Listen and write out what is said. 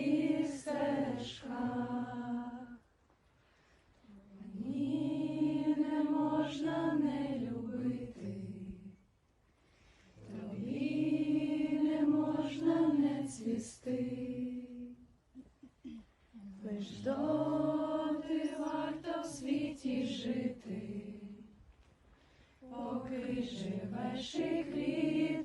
своїх стежках. Мені не можна не любити, тобі не можна не цвісти. Лиш доти варто в світі жити, поки живеш і крім.